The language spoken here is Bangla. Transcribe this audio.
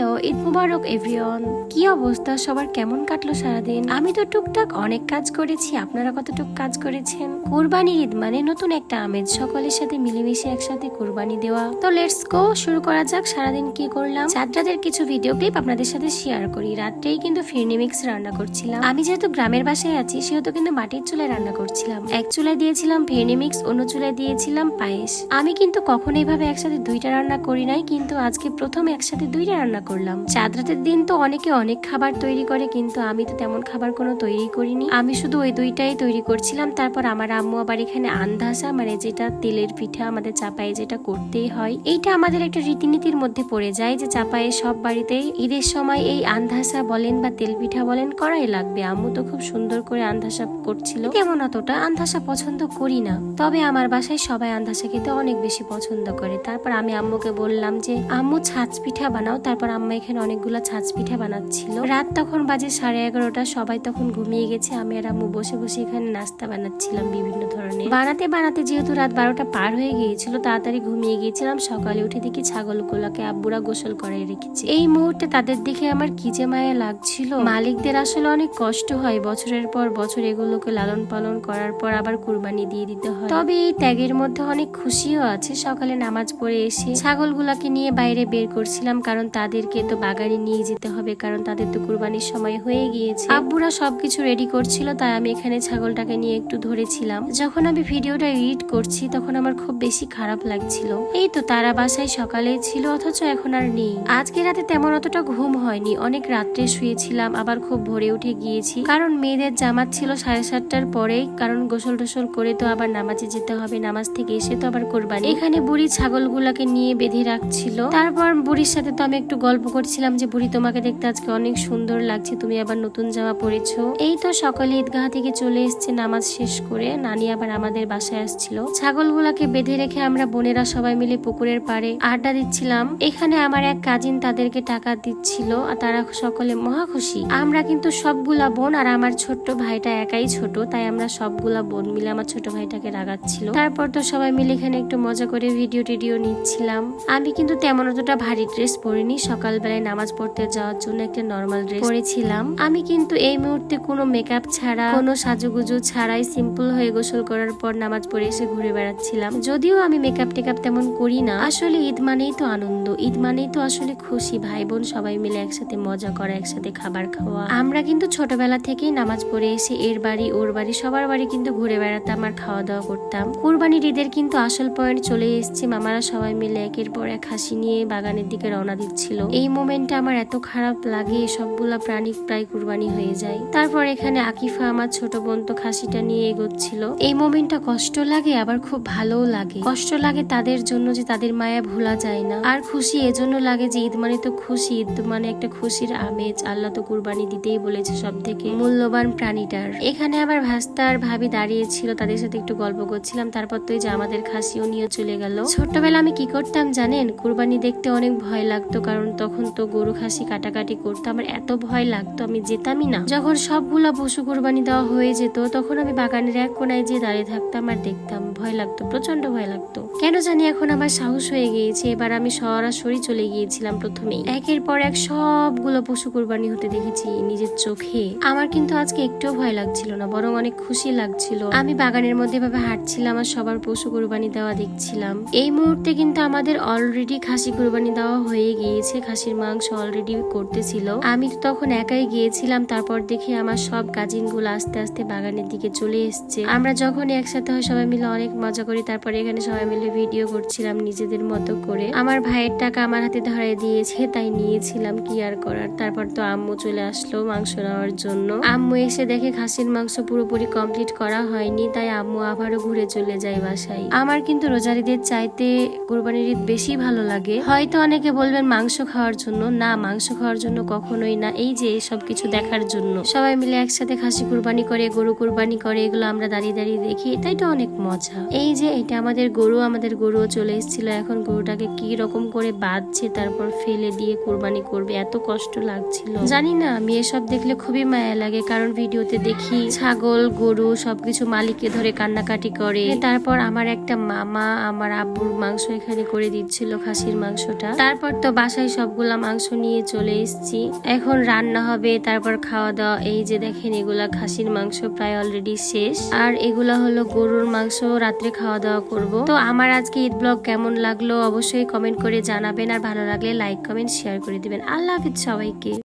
হ্যালো, ঈদ মুবারক, এভরিওয়ান। কি অবস্থা? সবার কেমন কাটলো সারাদিন? আমি তো টুকটাক অনেক কাজ করেছি, আপনারা কতটুক কাজ করেছেন? কোরবানির ঈদ মানে নতুন একটা আমেজ, সকলের সাথে মিলেমিশে একসাথে কোরবানি দেওয়া। তো লেটস গো শুরু করা যাক, সারাদিন কি করলাম? চাঁদরাতের কিছু ভিডিও ক্লিপ আপনাদের সাথে শেয়ার করি। রাত্রেই কিন্তু ফিরনি মিক্স রান্না করছিলাম। আমি যেহেতু গ্রামের বাসায় আছি, সেহেতু কিন্তু মাটির চুলায় রান্না করছিলাম। এক চুলায় দিয়েছিলাম ফিরনি মিক্স অন্য চুলায় দিয়েছিলাম পায়েস। আমি কিন্তু কখনো এইভাবে একসাথে দুইটা রান্না করি নাই, কিন্তু আজকে প্রথম একসাথে দুইটা রান্না করলাম। চাঁদ রাতের দিন তো অনেকে অনেক খাবার তৈরি করে, কিন্তু আমি তো তেমন খাবার কোনো তৈরি করিনি। আমি শুধু ওই দুইটাই তৈরি করছিলাম। তারপর আমার আম্মু আবার এখানে আন্দাসা মানে যেটা তেলের পিঠা আমাদের চাপায়ে যেটা করতেই হয়, এইটা আমাদের একটা রীতিনীতির মধ্যে পড়ে যায় যে চাপায়ে সব বাড়িতেই ঈদের সময় এই আন্ধাসা বলেন বা তেল পিঠা বলেন করাই লাগবে। আম্মু তো খুব সুন্দর করে আন্ধাসা করছিল। তেমন অতটা আন্ধাসা পছন্দ করি না। তবে আমার বাসায় সবাই আন্ধাসা খেতে অনেক বেশি পছন্দ করে। তারপর আমি আম্মুকে বললাম যে, আম্মু, ছাঁচ পিঠা বানাও। তারপর আম্মা এখানে অনেকগুলো ছাঁচ পিঠা বানাচ্ছিল। রাত তখন বাজে সাড়ে এগারোটা, সবাই তখন ঘুমিয়ে গেছে। আমি আর আম্মু বসে বসে এখানে নাস্তা বানাচ্ছিলাম বিভিন্ন ধরনের। বানাতে বানাতে যেহেতু রাত বারোটা পার হয়ে গিয়েছিল, তাড়াতাড়ি ঘুমিয়ে গিয়েছিলাম। সকালে উঠে দেখি ছাগলগুলোকে আব্বুরা গোসল করাই রেখেছে। এই মুহূর্তে তাদের দেখে আমার কি যে মায়া লাগছিল। মালিকদের আসলে অনেক কষ্ট হয়। বছরের পর বছর এগুলোকে লালন পালন করার পর আবার কুরবানি দিয়ে দিতে হয়। তবে এই ত্যাগের মধ্যে অনেক খুশিও আছে। সকালে নামাজ পড়ে এসে ছাগলগুলাকে নিয়ে বাইরে বের করছিলাম, কারণ তাদেরকে তো বাগানে নিয়ে যেতে হবে, কারণ তাদের তো কুরবানির সময় হয়ে গিয়েছে। আব্বুরা সবকিছু রেডি করছিল, তাই আমি এখানে ছাগলটাকে নিয়ে একটু ধরেছিলাম। যখন আমি ভিডিওটা এডিট করছি, তখন আমার খুব বেশি খারাপ লাগছিল। এই তো তারা বাসায় সকালে ছিল, অথচ এখন আর নেই। আজকে রাতে তেমন অতটা ঘুম হয়নি, অনেক রাত্রে শুয়েছিলাম, আবার খুব ভোরে উঠে গিয়েছি। কারণ মেয়েদের জামাত ছিল সাড়ে সাতটার পরেই, কারণ গোসল টোসল করে তো আবার নামাজে যেতে হবে, নামাজ থেকে এসে তো আবার কোরবানি। এখানে বুড়ি ছাগলগুলাকে নিয়ে বেঁধে রাখছিল। তারপর বুড়ির সাথে তো আমি একটু গল্প করছিলাম যে, বুড়ি, তোমাকে দেখতে আজকে অনেক সুন্দর লাগছে। তুমি আবার নতুন জামা পরেছো। এই তো সকালে ঈদগাহ থেকে চলে এসছে নামাজ শেষ করে। নানি আবার আমাদের বাসায় আসছিল। ছাগলগুলাকে বেঁধে রেখে আমরা বোনেরা সবাই মিলে পুকুরের পাড়ে আড্ডা দিচ্ছিলাম। এখানে আমার এক কাজিন তাদেরকে টাকা দিচ্ছিল আর তারা সকলে মহা খুশি। আমরা কিন্তু সবগুলা বোন আর আমার ছোট্ট ভাইটা একাই ছোট, তাই আমরা সবগুলা বোন মিলে আমার ছোট ভাইটাকে রাগাচ্ছিল। তারপর তো সবাই মিলে এখানে একটু মজা করে ভিডিও টিডিও নিচ্ছিলাম। আমি কিন্তু তেমন অতটা ভারী ড্রেস পরিনি সকালবেলায় নামাজ পড়তে যাওয়ার জন্য একটা নর্মাল ড্রেস পরেছিলাম। আমি কিন্তু এই মুহূর্তে কোনো মেকআপ ছাড়া কোনো সাজুগুজু ছাড়াই সিম্পল হয়ে গোসল করার পর নামাজ পড়ে এসে ঘুরে বেড়াচ্ছিলাম। যদিও আমি মেকআপ টেকআপ তেমন করি না। আসলে ঈদ মানেই তো আনন্দ। ঈদ মানেই তো আসলে খুশি। ভাই বোন সবাই মিলে একসাথে মজা করা একসাথে খাবার খাওয়া। আমরা কিন্তু ছোটবেলা থেকেই নামাজ পড়ে এসে এর বাড়ি ওর বাড়ি সবার বাড়ি কিন্তু ঘুরে বেড়াতাম আর খাওয়া দাওয়া করতাম। কুরবানির ঈদের কিন্তু আসল পয়েন্ট চলে এসেছে। মামারা সবাই মিলে একের পর এক হাসি নিয়ে বাগানের দিকে রওনা দিচ্ছিল। এই মোমেন্টটা আমার এত খারাপ লাগে, সবগুলা প্রাণী প্রায় কুরবানি হয়ে যায়। তারপর এখানে আকিফা আমার ছোট বোন তো খাসিটা নিয়ে এগোচ্ছিল। এই মোমেন্টটা কষ্ট লাগে, আবার খুব ভালোও লাগে। কষ্ট লাগে তাদের জন্য যে তাদের মায়া ভোলা যায় না। আর খুশি এজন্য লাগে যে ঈদ মানে তো খুশি, ঈদ মানে একটা খুশির আমেজ। আল্লাহ তো কুরবানি দিতেই বলেছে সব থেকে মূল্যবান প্রাণীটার। এখানে আবার ভাস্তার ভাবি দাঁড়িয়ে ছিল তাদের সাথে একটু গল্প করছিলাম। তারপর তো যে আমাদের খাসিও নিয়ে চলে গেল। ছোট্টবেলা আমি কি করতাম জানেন? কুরবানি দেখতে অনেক ভয় লাগতো, কারণ তখন তো গরু খাসি কাটাকাটি করতো। আমার এত ভয় লাগতো, আমি যেতামই না। যখন সবগুলা পশু কুরবানি দেওয়া হয়ে যেত, তখন আমি বাগানের এক কোনায় যেয়ে দাঁড়িয়ে থাকতাম আর দেখতাম, ভয় লাগতো প্রচণ্ড ভয় লাগতো। কেন জানি এখন আমার সাহস হয়ে গিয়েছে, এবার আমি সরাসরি চলে গিয়েছিলাম প্রথমেই। একের পর এক সবগুলো পশু কুরবানি হতে দেখেছি নিজের চোখে। আমার কিন্তু আজকে একটুও ভয় লাগছিল না, বরং অনেক খুশি লাগছিল। আমি বাগানের মধ্যে ভাবে হাঁটছিলাম আর সবার পশু কুরবানি দেওয়া দেখছিলাম। এই মুহূর্তে কিন্তু আমাদের অলরেডি খাসি কুরবানি দেওয়া হয়ে গিয়েছে খাসির মাংস অলরেডি করতেছিল। আমি তো তখন একাই গিয়েছিলাম, তারপর দেখি আমার সব কাজিনগুলো আস্তে আস্তে বাগানের দিকে চলে এসছে। আমরা যখন একসাথে হয় সবাই মিলে অনেক মজা করি, তারপরে এখানে সবাই মিলে ভিডিও করছিলাম নিজেদের মতো করে। আমার ভাইয়ের টাকা আমার হাতে ধরাই দিয়েছে, তাই নিয়েছিলাম কি আর করার? তারপর তো আম্মু চলে আসলো মাংস নেওয়ার জন্য। আম্মু এসে দেখে খাসির মাংস পুরোপুরি কমপ্লিট করা হয়নি, তাই আম্মু আবারও ঘুরে চলে যায় বাসায়। আমার কিন্তু রোজারিদের চাইতে কোরবানির ঈদ বেশি ভালো লাগে। হয়তো অনেকে বলবেন মাংস খাওয়ার জন্য, না মাংস খাওয়ার জন্য কখনোই না। এই যে সব কিছু দেখার জন্য। সবাই মিলে একসাথে খাসি কুরবানি করে, গরু কুরবানি করে, এগুলো আমরা দাঁড়িয়ে দাঁড়িয়ে দেখি। এটাই তো অনেক মজা। এই যে এটা আমাদের গরু, আমাদের গরুও চলে এসেছিল। এখন গরুটাকে কি রকম করে বাঁধছে, তারপর ফেলে দিয়ে কোরবানি করবে, এত কষ্ট লাগছিল। জানি না, আমি এসব দেখলে খুবই মায়া লাগে, কারণ ভিডিওতে দেখি ছাগল, গরু সবকিছু মালিককে ধরে কান্নাকাটি করে। তারপর আমার একটা মামা আমার আব্বুর মাংস এখানে করে দিচ্ছিল খাসির মাংসটা। তারপর তো বাসায় সব সবগুলা মাংস নিয়ে চলে এসেছি। এখন রান্না হবে, তারপর খাওয়া দাওয়া এই যে দেখেন, এগুলা খাসির মাংস প্রায় অলরেডি শেষ। আর এগুলা হলো গরুর মাংস, রাত্রে খাওয়া দাওয়া করব। তো আমার আজকে ঈদ ব্লগ কেমন লাগল অবশ্যই কমেন্ট করে জানাবেন। আর ভালো লাগলে লাইক, কমেন্ট, শেয়ার করে দিবেন। আল্লাহ হাফিজ সবাইকে।